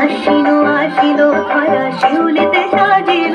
Aseel Aseel শিউলিতে সাজিল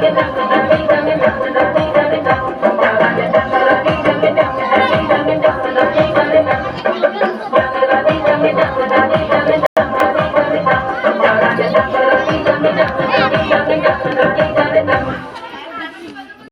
Thank you.